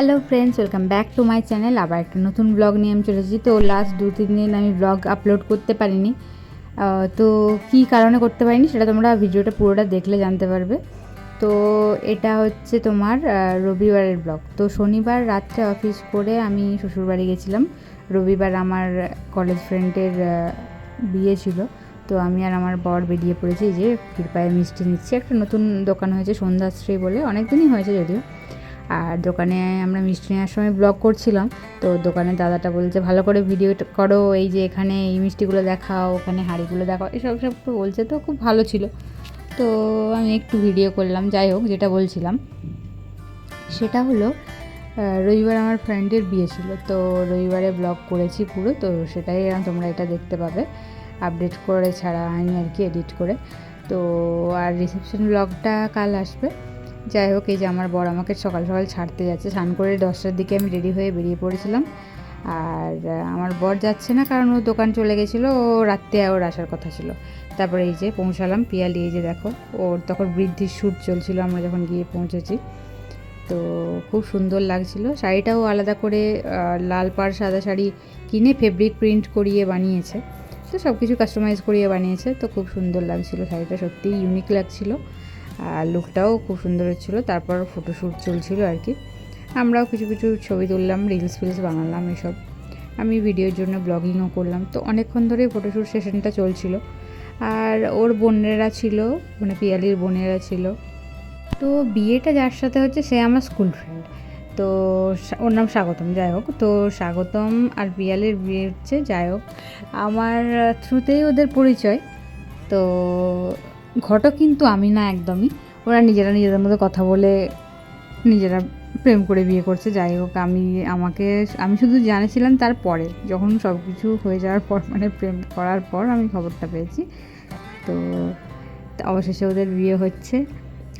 Hello friends welcome back to my channel আবার একটা নতুন ব্লগ নিয়ে আমি চলে এসেছি। তো লাস্ট দু, তিন দিন আমি ব্লগ আপলোড করতে পারিনি। তো কী কারণে করতে পারিনি সেটা তোমরা ভিডিওটা পুরোটা দেখলে জানতে পারবে। তো এটা হচ্ছে তোমার রবিবারের ব্লগ তো শনিবার রাত্রে অফিস করে আমি শ্বশুরবাড়ি গেছিলাম। রবিবার আমার কলেজ ফ্রেন্ডের বিয়ে ছিল। তো আমি আর আমার বর বেরিয়ে পড়েছি। যে কৃপায় মিষ্টি নিচ্ছি। একটা নতুন দোকান হয়েছে সন্ধ্যাশ্রী বলে। অনেক দিনই হয়েছে যদিও। আর দোকানে আমরা মিষ্টি নেওয়ার সময় ব্লগ করছিলাম, তো দোকানে দাদাটা বলছে, ভালো করে ভিডিও করো, এই যে এখানে এই মিষ্টিগুলো দেখাও ওখানে হাঁড়িগুলো দেখাও। এসব সব বলছে, তো খুব ভালো ছিল। তো আমি একটু ভিডিও করলাম, যাই হোক, যেটা বলছিলাম। সেটা হলো রবিবার আমার ফ্রেন্ডের বিয়ে ছিল, তো রবিবারে ব্লগ করেছি পুরো, তো সেটাই তোমরা এটা দেখতে পাবে। আপডেট করে ছাড়া হয়নি আর কি এডিট করে। তো আর রিসেপশন ব্লগটা কাল আসবে। যাই হোক, এই যে আমার বর আমাকে সকাল সকাল ছাড়তে যাচ্ছে। স্নান করে দশটার দিকে আমি রেডি হয়ে বেরিয়ে পড়েছিলাম। আর আমার বর যাচ্ছে না কারণ ও দোকান চলে গেছিল, ও রাত্রে ওর আসার কথা ছিল। তারপরে এই যে পৌঁছালাম, পিয়ালি, এই যে দেখো, ওর তখন বৃদ্ধির শ্যুট চলছিল, আমরা যখন গিয়ে পৌঁছেছি। তো খুব সুন্দর লাগছিল। শাড়িটাও আলাদা করে লাল পাড় সাদা শাড়ি কিনে ফেব্রিক প্রিন্ট করিয়ে বানিয়েছে। তো সব কিছু কাস্টমাইজ করিয়ে বানিয়েছে, তো খুব সুন্দর লাগছিল শাড়িটা, সত্যিই ইউনিক লাগছিল। আর লুকটাও খুব সুন্দর হচ্ছিল, তারপর ফটোশ্যুট চলছিল আর কি। আমরাও কিছু কিছু ছবি তুললাম রিলস ফিলস বানালাম এসব। আমি ভিডিওর জন্য ব্লগিংও করলাম। তো অনেকক্ষণ ধরে ফটোশ্যুট সেশনটা চলছিল। আর ওর বোনেরা ছিল মানে পিয়ালির বোনেরা ছিল। তো বিয়েটা যার সাথে হচ্ছে সে আমার স্কুল ফ্রেন্ড তো ওর নাম স্বাগতম, যাই হোক। তো স্বাগতম আর পিয়ালের বিয়ে হচ্ছে, যাই হোক। আমার থ্রুতেই ওদের পরিচয়। তো ঘটক কিন্তু আমি না একদমই। ওরা নিজেরা নিজেদের মধ্যে কথা বলে নিজেরা প্রেম করে বিয়ে করছে, যাই হোক আমি, আমাকে, আমি শুধু জানেছিলাম তারপরে যখন সব কিছু হয়ে যাওয়ার পর মানে প্রেম করার পর আমি খবরটা পেয়েছি। তো অবশেষে ওদের বিয়ে হচ্ছে।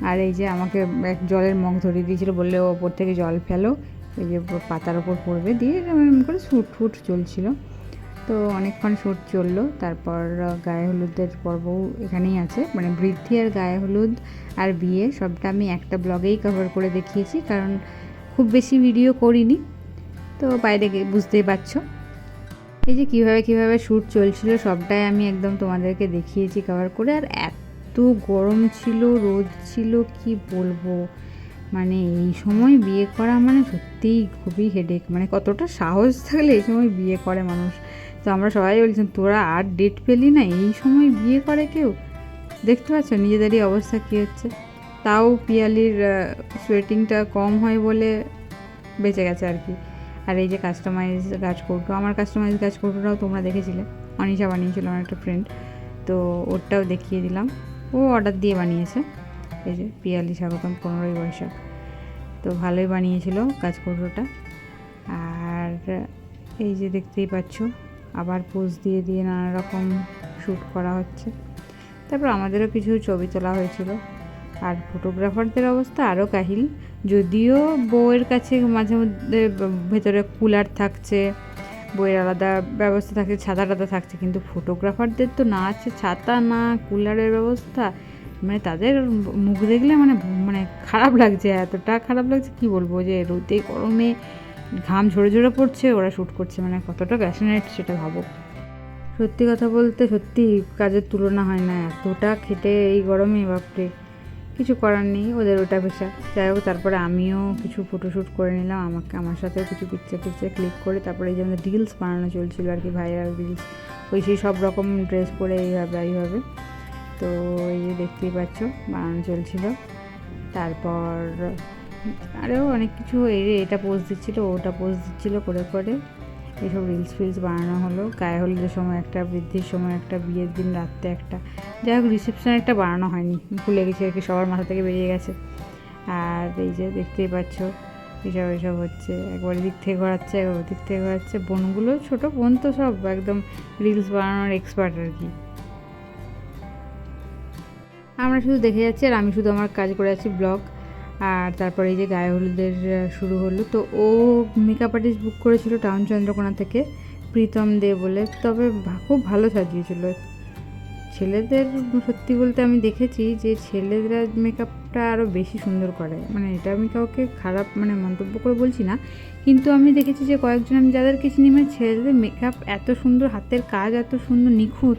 আর এই যে আমাকে এক জলের মগ ধরিয়ে দিয়েছিল, বললে ওপর থেকে জল ফেলো, এই যে পাতার ওপর পড়বে, দিয়ে এরকম করে শ্যুট ফুট চলছিল। তো অনেকক্ষণ শ্যুট চলল, তারপর গায়ে হলুদের পর্বও এখানেই আছে। মানে বৃদ্ধি আর গায়ে হলুদ আর বিয়ে সবটা আমি একটা ব্লগেই কভার করে দেখিয়েছি, কারণ খুব বেশি ভিডিও করিনি। তো বাইরে বুঝতেই পারছ। এই যে কীভাবে কীভাবে শ্যুট চলছিল সবটাই আমি একদম তোমাদেরকে দেখিয়েছি কভার করে। আর এত গরম ছিল, রোদ ছিল, কি বলব? মানে এই সময় বিয়ে করা মানে সত্যিই খুবই হেডেক মানে কতটা সাহস থাকলে এই সময় বিয়ে করে মানুষ। তো আমরা সবাই বলছেন তোরা আর ডেট পেলি না, এই সময় বিয়ে করে কেউ? দেখতে পাচ্ছ নিজেদেরই অবস্থা কী হচ্ছে। তাও পিয়ালির সোয়েটিংটা কম হয় বলে বেঁচে গেছে আর কি। আর এই যে কাস্টমাইজ গাছ কৌটো, আমার কাস্টমাইজ গাছ কৌটোটাও তোমরা দেখেছিলে। অনিশা বানিয়েছিল আমার একটা ফ্রেন্ড তো ওরটাও দেখিয়ে দিলাম। ও অর্ডার দিয়ে বানিয়েছে। এই যে পিয়ালি স্বাগতম, পনেরোই বৈশাখ। তো ভালোই বানিয়েছিল গাছ কৌটোটা। আর এই যে দেখতেই পাচ্ছ আবার পোজ দিয়ে দিয়ে নানা রকম শ্যুট করা হচ্ছে। তারপর আমাদেরও কিছু ছবি তোলা হয়েছিল। আর ফটোগ্রাফারদের অবস্থা আরও কাহিল। যদিও বউয়ের কাছে মাঝে মধ্যে ভেতরে কুলার থাকছে, বইয়ের আলাদা ব্যবস্থা থাকছে, ছাতা টাতা থাকছে, কিন্তু ফটোগ্রাফারদের তো না আছে, ছাতা না কুলারের ব্যবস্থা। মানে তাদের মুখ দেখলে মানে মানে খারাপ লাগছে, এতটা খারাপ লাগছে কি বলব যে, রোদে গরমে ঘাম ঝরে ঝরে পড়ছে, ওরা শ্যুট করছে মানে কতটা প্যাশনেট সেটা ভাবো। সত্যি কথা বলতে সত্যি কাজের তুলনা হয় না, এতটা খেটে এই গরমে, বাপরে। কিছু করার নেই, ওদের ওটা পেশা। যাই হোক, তারপরে আমিও কিছু ফটোশ্যুট করে নিলাম, আমাকে, আমার সাথেও কিছু পিকচার টিকচার ক্লিক করে, তারপরে এই যে আমাদের রিলস বানানো চলছিল আর কি ভাইরাল রিলস ওই সেই সব রকম ড্রেস পরে এইভাবে এইভাবে। তো এই যে দেখতেই পাচ্ছ, বানানো চলছিল। তারপর আরও অনেক কিছু এটা পোজ দিচ্ছিল, ওটা পোজ দিচ্ছিল করে করে। এইসব রিলস ফিলস বানানো হলো। গায়ে হলুদের সময় একটা, বৃদ্ধির সময় একটা, বিয়ের দিন রাত্রে একটা। যাই হোক রিসেপশন একটা বানানো হয়নি। ভুলে গেছি আর কি, সবার মাথা থেকে বেরিয়ে গেছে। আর এই যে দেখতেই পাচ্ছ, এসব এসব হচ্ছে। একবার এদিক থেকে ঘোরাচ্ছে, একবার দিক থেকে ঘোরাচ্ছে। বোনগুলো ছোটো, বোন তো সব একদম রিলস বানানোর এক্সপার্ট আর কি। আমরা শুধু দেখে যাচ্ছি আর আমি শুধু আমার কাজ করে আছি ব্লগ আর তারপরে এই যে গায়ে হলুদের শুরু হলো। তো ও মেকআপ আর্টিস্ট বুক করেছিল টাউন চন্দ্রকোনা থেকে, প্রীতম দে বলে। তবে খুব ভালো সাজিয়েছিল। ছেলেদের সত্যি বলতে আমি দেখেছি যে ছেলেরা মেকআপটা আরও বেশি সুন্দর করে। মানে এটা আমি কাউকে খারাপ মানে মন্তব্য করে বলছি না। কিন্তু আমি দেখেছি যে কয়েকজন, আমি যাদেরকে চিনি মানে ছেলেদের মেকআপ এত সুন্দর, হাতের কাজ এত সুন্দর, নিখুঁত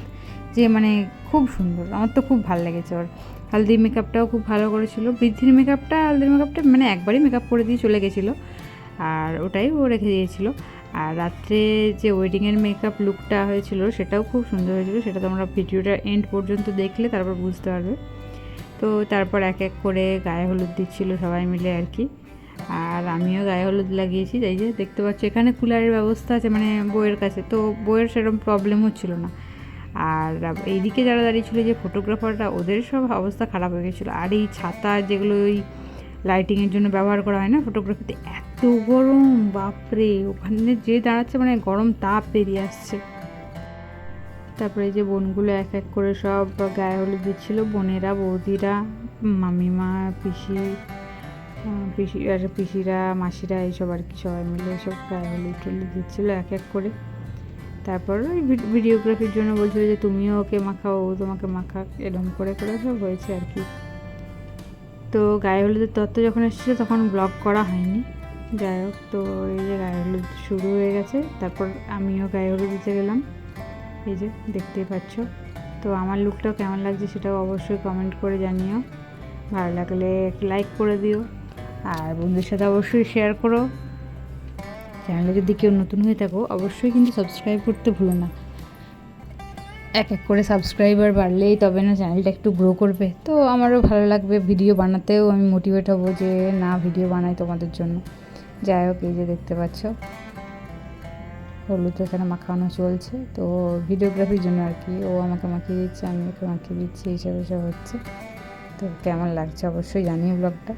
যে মানে খুব সুন্দর। আমার তো খুব ভালো লেগেছে ওর। হালদির মেকআপটাও খুব ভালো করেছিল। বৃদ্ধির মেকআপটা হালদির মেকআপটা মানে একবারই মেকআপ করে দিয়ে চলে গেছিল। আর ওটাই ও রেখে দিয়েছিলো। আর রাত্রে যে ওয়েডিংয়ের মেকআপ লুকটা হয়েছিল, সেটাও খুব সুন্দর হয়েছিল। সেটা তোমরা ভিডিওটা এন্ড পর্যন্ত দেখলে তারপর বুঝতে পারবে। তো তারপর এক এক করে গায়ে হলুদ দিচ্ছিল সবাই মিলে আর কি। আর আমিও গায়ে হলুদ লাগিয়েছি। তাই যে দেখতে পাচ্ছ, এখানে কুলারের ব্যবস্থা আছে মানে বইয়ের কাছে। তো বইয়ের সেরকম প্রবলেম হচ্ছিল না। আর এইদিকে যারা দাঁড়িয়ে ছিল যে ফটোগ্রাফাররা ওদের সব অবস্থা খারাপ হয়ে গেছিল। আর এই ছাতা যেগুলো ওই লাইটিংয়ের জন্য ব্যবহার করা হয় না ফটোগ্রাফিতে এত গরম, বাপরে! ওখানে যে দাঁড়াচ্ছে মানে গরম তাপ বেরিয়ে আসছে। তারপরে যে বোনগুলো এক এক করে সব গায়ে হলুদ দিচ্ছিল, বোনেরা, বৌদিরা, মামিমা, পিসি পিসি, আর পিসিরা, মাসিরা, এইসব আর কি, সবাই মিলে সব গায়ে হলুদ টলুদ দিচ্ছিল এক এক করে। তারপর ওই ভিড- ভিডিওগ্রাফির জন্য বলছিল যে তুমিও ওকে মাখাও, ও তোমাকে মাখা এরকম করে করে সব হয়েছে আর কি। তো গায়ে হলুদের তত্ত্ব যখন এসেছিল তখন ব্লগ করা হয়নি। যাই হোক, তো এই যে গায়ে হলুদ শুরু হয়ে গেছে, তারপর আমিও গায়ে হলুদ দিতে গেলাম। এই যে দেখতেই পাচ্ছ। তো আমার লুকটাও কেমন লাগছে সেটাও অবশ্যই কমেন্ট করে জানিও। ভালো লাগলে লাইক করে দিও। আর বন্ধুদের সাথে অবশ্যই শেয়ার করো। চ্যানেলে যদি কেউ নতুন হয়ে থাকো, অবশ্যই কিন্তু সাবস্ক্রাইব করতে ভুলো না। এক এক করে সাবস্ক্রাইবার বাড়লেই তবে না চ্যানেলটা একটু গ্রো করবে। তো আমারও ভালো লাগবে ভিডিও বানাতেও, আমি মোটিভেট হব যে না ভিডিও বানাই তোমাদের জন্য। যাই হোক, এই যে দেখতে পাচ্ছ। হলুদ এখানে মাখানো চলছে। তো ভিডিওগ্রাফির জন্য আর কি, ও আমাকে মাখিয়ে দিচ্ছে, আমি ওকে মাখিয়ে দিচ্ছি, এইসব এসব হচ্ছে। তো কেমন লাগছে অবশ্যই জানিও ব্লগটা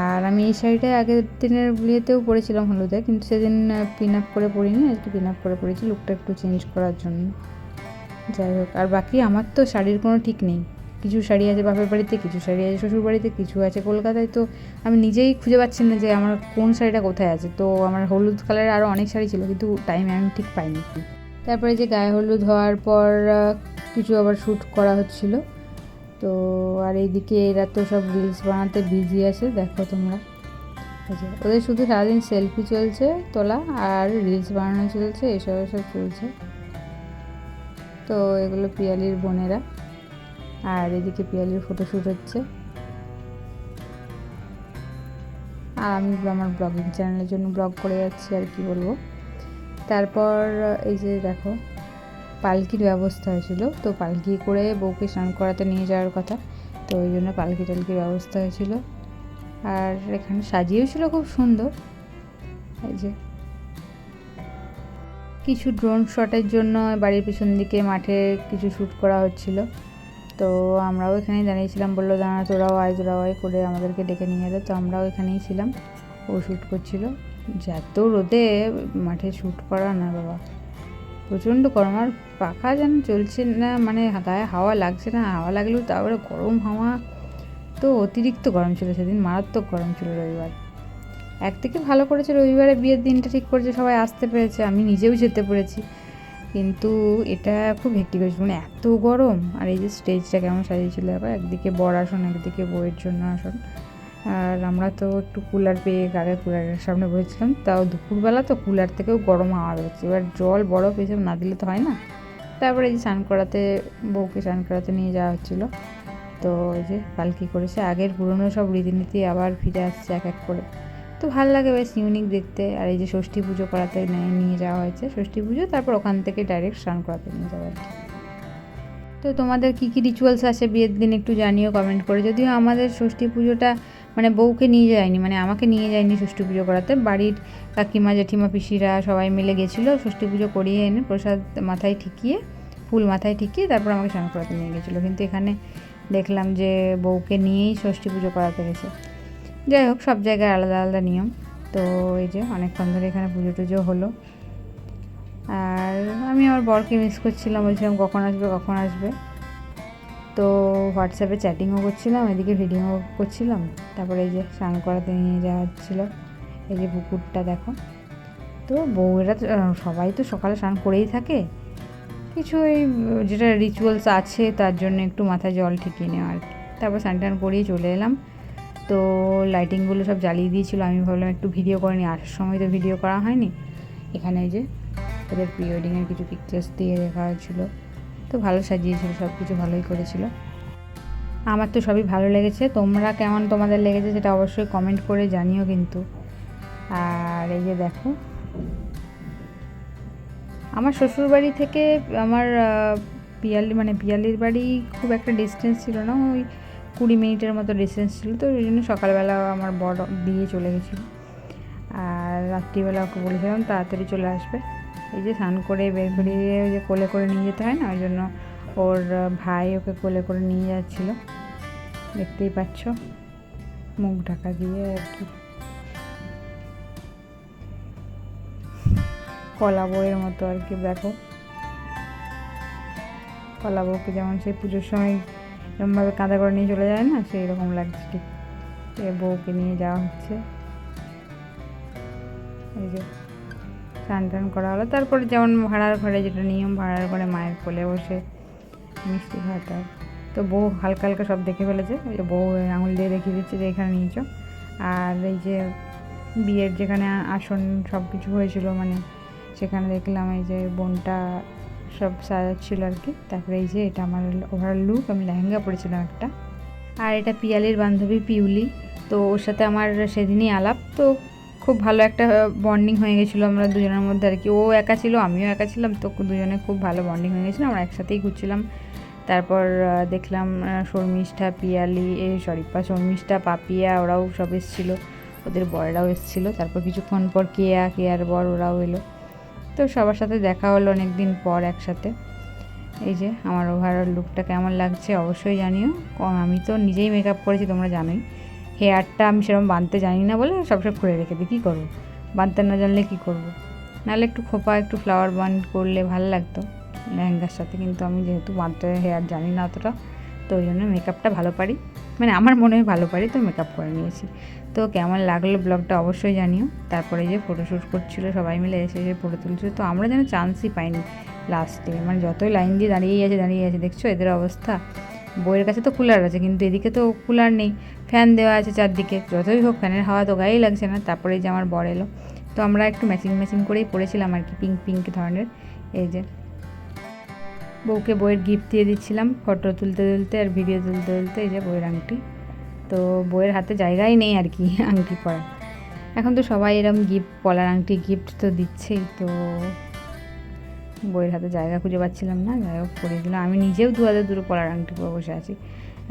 আর আমি এই শাড়িটা আগের দিনের বিয়েতেও পরেছিলাম হলুদে, কিন্তু সেদিন পিন আপ করে পরিনি, আজকে পিন আপ করে পরেছি লুকটা একটু চেঞ্জ করার জন্য। যাই হোক, আর বাকি আমার তো শাড়ির কোনো ঠিক নেই। কিছু শাড়ি আছে বাপের বাড়িতে, কিছু শাড়ি আছে শ্বশুর বাড়িতে, কিছু আছে কলকাতায়, তো আমি নিজেই খুঁজে পাচ্ছি না যে আমার কোন শাড়িটা কোথায় আছে। তো আমার হলুদ কালারের আরও অনেক শাড়ি ছিল, কিন্তু টাইমে আমি ঠিক পাইনি। তারপরে যে গায়ে হলুদ হওয়ার পর কিছু আবার শ্যুট করা হচ্ছিল। তো আর এইদিকে এরা তো সব রিলস বানাতে বিজি আছে, দেখো তোমরা। ওদের শুধু সারাদিন সেলফি চলছে তোলা আর রিলস বানানো চলছে, এসব এসব চলছে। তো এগুলো পিয়ালির বোনেরা। আর এদিকে পিয়ালির ফটোশ্যুট হচ্ছে। আর আমি আমার ব্লগিং চ্যানেলের জন্য ব্লগ করে যাচ্ছি আর কি বলব। তারপর এই যে দেখো পালকির ব্যবস্থা হয়েছিল। তো পালকি করে বউকে স্নান করাতে নিয়ে যাওয়ার কথা। তো ওই জন্য পালকি টালকির ব্যবস্থা হয়েছিল। আর এখানে সাজিয়েও ছিল খুব সুন্দর। এই যে। কিছু ড্রোন শটের জন্য বাড়ির পিছন দিকে মাঠে কিছু শ্যুট করা হচ্ছিল। তো আমরাও এখানেই দাঁড়িয়েছিলাম। বলল, দাঁড়া, তোরাও আয় তোরাও আয়, করে আমাদেরকে ডেকে নিয়ে এলো। তো আমরাও এখানেই ছিলাম। ও শ্যুট করছিল। যত রোদে মাঠে শ্যুট করা না বাবা। প্রচণ্ড গরম, আর পাখা যেন চলছে না মানে গায়ে হাওয়া লাগছে না, হাওয়া লাগলেও তারপরে গরম হাওয়া। তো অতিরিক্ত গরম ছিল সেদিন, মারাত্মক গরম ছিল রবিবার। একদিকে ভালো করেছে রবিবারে বিয়ের দিনটা, ঠিক করেছে, সবাই আসতে পেরেছে, আমি নিজেও যেতে পেরেছি। কিন্তু এটা খুব হেক্টিক হয়েছিল মানে এত গরম, আর এই যে স্টেজটা কেমন সাজিয়েছিল আবার একদিকে বর আসন, একদিকে বইয়ের জন্য আসন। আর আমরা তো একটু কুলার পেয়ে গাড়ি কুলারের সামনে বসেছিলাম, তাও দুপুরবেলা তো কুলার থেকেও গরম হাওয়া বেরোচ্ছে। এবার জল বরফ এসব না দিলে তো হয় না। তারপরে এই যে স্নান করাতে, বউকে স্নান করাতে নিয়ে যাওয়া হচ্ছিল। তো এই যে পালকি করেছে, আগের পুরনো সব রীতিনীতি আবার ফিরে আসছে এক এক করে। তো ভালো লাগে বেশ ইউনিক দেখতে। আর এই যে ষষ্ঠী পুজো করাতে নিয়ে যাওয়া হয়েছে। ষষ্ঠী পুজো, তারপর ওখান থেকে ডাইরেক্ট স্নান করাতে নিয়ে যাওয়া হয়েছে। তো তোমাদের কী কী রিচুয়ালস আছে বিয়ের দিন একটু জানিও কমেন্ট করে। যদিও আমাদের ষষ্ঠী পুজোটা মানে বউকে নিয়ে যায়নি মানে আমাকে নিয়ে যায়নি ষষ্ঠী পুজো করাতে। বাড়ির কাকিমা, জেঠিমা, পিসিরা সবাই মিলে গেছিল ষষ্ঠী পুজো করিয়ে এনে প্রসাদ মাথায় ঠিকিয়ে, ফুল মাথায় ঠিকিয়ে তারপর আমাকে স্নান করাতে নিয়ে গেছিল। কিন্তু এখানে দেখলাম যে বউকে নিয়েই ষষ্ঠী পুজো করাতে গেছে। যাই হোক, সব জায়গায় আলাদা আলাদা নিয়ম। তো এই যে অনেকক্ষণ ধরে এখানে পুজো টুজো হলো। আর আমি আমার বরকে মিস করছিলাম, বলছিলাম কখন আসবে কখন আসবে। তো হোয়াটসঅ্যাপে চ্যাটিংও করছিলাম, এদিকে ভিডিও করছিলাম। তারপরে এই যে স্নান করাতে নিয়ে যাওয়া হচ্ছিল। এই যে পুকুরটা দেখো। তো বউয়েরা তো সবাই তো সকালে স্নান করেই থাকে। কিছু এই যেটা রিচুয়ালস আছে, তার জন্য একটু মাথায় জল ঠিকিয়ে নেওয়া আর কি। তারপর স্নান টান করিয়ে চলে এলাম। তো লাইটিংগুলো সব জ্বালিয়ে দিয়েছিলো। আমি ভাবলাম একটু ভিডিও করে নিই। আসার সময় তো ভিডিও করা হয়নি। এখানে যে, ওদের প্রি ওয়েডিংয়ের কিছু পিকচার্স দিয়ে দেখা হয়েছিলো। তো ভালো সাজিয়েছিল সব কিছু ভালোই করেছিল। আমার তো সবই ভালো লেগেছে। তোমরা কেমন তোমাদের লেগেছে সেটা অবশ্যই কমেন্ট করে জানিও কিন্তু। আর এই যে দেখো, আমার শ্বশুরবাড়ি থেকে আমার পিয়ালি মানে পিয়ালির বাড়ি খুব একটা ডিস্টেন্স ছিল না। ওই কুড়ি মিনিটের মতো ডিস্টেন্স ছিল। তো ওই জন্য সকালবেলা আমার বড় দিয়ে চলে গেছিল। আর রাত্রিবেলা ওকে বলেছিলাম তাড়াতাড়ি চলে আসবে। এই যে স্নান করে বের করিয়ে ওই যে কোলে করে নিয়ে যেতে হয় না? ওই জন্য ওর ভাই ওকে কোলে করে নিয়ে যাচ্ছিল। দেখতেই পাচ্ছ, মুখ ঢাকা দিয়ে আর কি। কলা বইয়ের মতো আর কি, দেখো। কলা বউকে যেমন সেই পুজোর সময় এরকমভাবে কাঁদা করে নিয়ে চলে যায় না, সেই রকম লাগছে ঠিক। এ বউকে নিয়ে যাওয়া হচ্ছে। এই যে স্নান টান করা হলো। তারপরে যেমন ভাড়ার ঘরে যেটা নিয়ম, ভাড়ার ঘরে মায়ের কোলে বসে মিষ্টি খাওয়াতে হয়। তো বউ হালকা হালকা সব দেখে ফেলেছে। ওই যে বউ আঙুল দিয়ে দেখিয়ে দিচ্ছে যে এখানে নিয়েছো। আর এই যে বিয়ের যেখানে আসন সব কিছু হয়েছিল মানে সেখানে দেখলাম এই যে বোনটা সব সাজাচ্ছিল আর কি। তারপরে এই যে এটা আমার ওভারঅল লুক আমি লেহেঙ্গা পরেছিলাম একটা। আর এটা পিয়ালির বান্ধবী পিউলি। তো ওর সাথে আমার সেদিনই আলাপ। তো খুব ভালো একটা বন্ডিং হয়ে গেছিল আমরা দুজনের মধ্যে আর কি। ও একা ছিল, আমিও একা ছিলাম, তো দুজনে খুব ভালো বন্ডিং হয়ে গেছিল, আমরা একসাথেই ঘুরছিলাম। তারপর দেখলাম শর্মিষ্ঠা, পিয়ালি, এ সরি পা, শর্মিষ্ঠা, পাপিয়া, ওরাও সব এসেছিল। ওদের বরেরাও এসেছিল। তারপর কিছুক্ষণ পর কেয়া, কেয়ার বর, ওরাও এলো। তো সবার সাথে দেখা হলো অনেক দিন পর একসাথে। এই যে, আমার ওভারঅল লুকটা কেমন লাগছে অবশ্যই জানিও। আমি তো নিজেই মেকআপ করেছি, তোমরা জানোই। হেয়ারটা আমি সেরকম বাঁধতে জানি না বলে সবসময় খুলে রেখে দিই। কী করব? বাঁধতে না জানলে কী করব? নাহলে একটু খোপা, একটু ফ্লাওয়ার বান্ড করলে ভালো লাগতো লেহেঙ্গার সাথে। কিন্তু আমি যেহেতু বাঁধতে হেয়ার জানি না অতটা, তো ওই জন্য মেকআপটা ভালো পারি। মানে আমার মনে হয় ভালো পারি, তো মেকআপ করে নিয়েছি। তো কেমন লাগল ব্লগটা অবশ্যই জানিও। তারপরে যে ফটোশ্যুট করছিল সবাই মিলে এসে এসে ফটো তুলছিল, তো আমরা যেন চান্সই পাইনি লাস্টে মানে যতই লাইন দিয়ে দাঁড়িয়েই আছে দাঁড়িয়ে আছে। দেখছ এদের অবস্থা? বইয়ের কাছে তো কুলার আছে, কিন্তু এদিকে তো কুলার নেই। ফ্যান দেওয়া আছে চারদিকে। যতই হোক ফ্যানের হাওয়া তো গায়েই লাগছে না, তারপরে যে আমার বর এলো। তো আমরা একটু ম্যাচিং ম্যাচিং করেই পড়েছিলাম আর কি পিঙ্ক পিঙ্ক ধরনের। এই যে বউকে বইয়ের গিফট দিয়ে দিচ্ছিলাম ফটো তুলতে তুলতে আর ভিডিও তুলতে তুলতে এই যে বইয়ের আংটি। তো বইয়ের হাতে জায়গাই নেই আর কি আংটি পরা এখন তো সবাই এরকম গিফট পলার আংটি গিফট তো দিচ্ছেই, তো বইয়ের হাতে জায়গা খুঁজে পাচ্ছিলাম না। যাই হোক পরিয়ে দিলাম আমি নিজেও দু হাজার দুটো পলার আংটি পরে বসে আছি।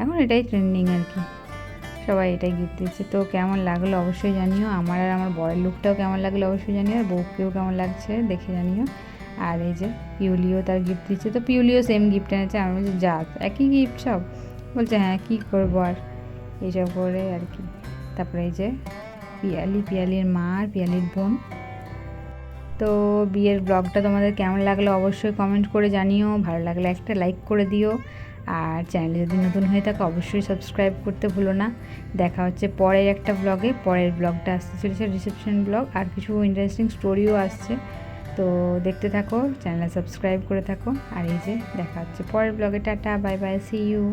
এখন এটাই ট্রেন্ডিং আর কি। সবাই এটাই গিফট দিচ্ছে। তো কেমন লাগল অবশ্যই জানিও। আমার আর আমার বরের লুকটাও কেমন লাগল অবশ্যই জানিও। আর বউকেও কেমন লাগছে দেখে জানিও। আর এই যে পিউলিও তার গিফট দিচ্ছে। তো পিউলিও সেম গিফট এনেছে। আমি বলছি, যা, একই গিফট সব? বলছে হ্যাঁ কী করব আর? এইসব করে আর কি। তারপরে এই যে পিয়ালি, পিয়ালির মা আর পিয়ালির বোন। তো বিয়ের ব্লগটা তোমাদের কেমন লাগল অবশ্যই কমেন্ট করে জানিও। ভালো লাগলে একটা লাইক করে দিও। আর চ্যানেলে যদি নতুন হয়ে থাকে, অবশ্যই সাবস্ক্রাইব করতে ভুলো না। দেখা হচ্ছে পরের একটা ব্লগে পরের ব্লগটা আসতে চলেছে রিসেপশন ব্লগ আর কিছু ইন্টারেস্টিং স্টোরিও আসছে। তো দেখতে থাকো চ্যানেলে সাবস্ক্রাইব করে থাকো। আর এই যে দেখা হচ্ছে পরের ব্লগে tata bye bye see you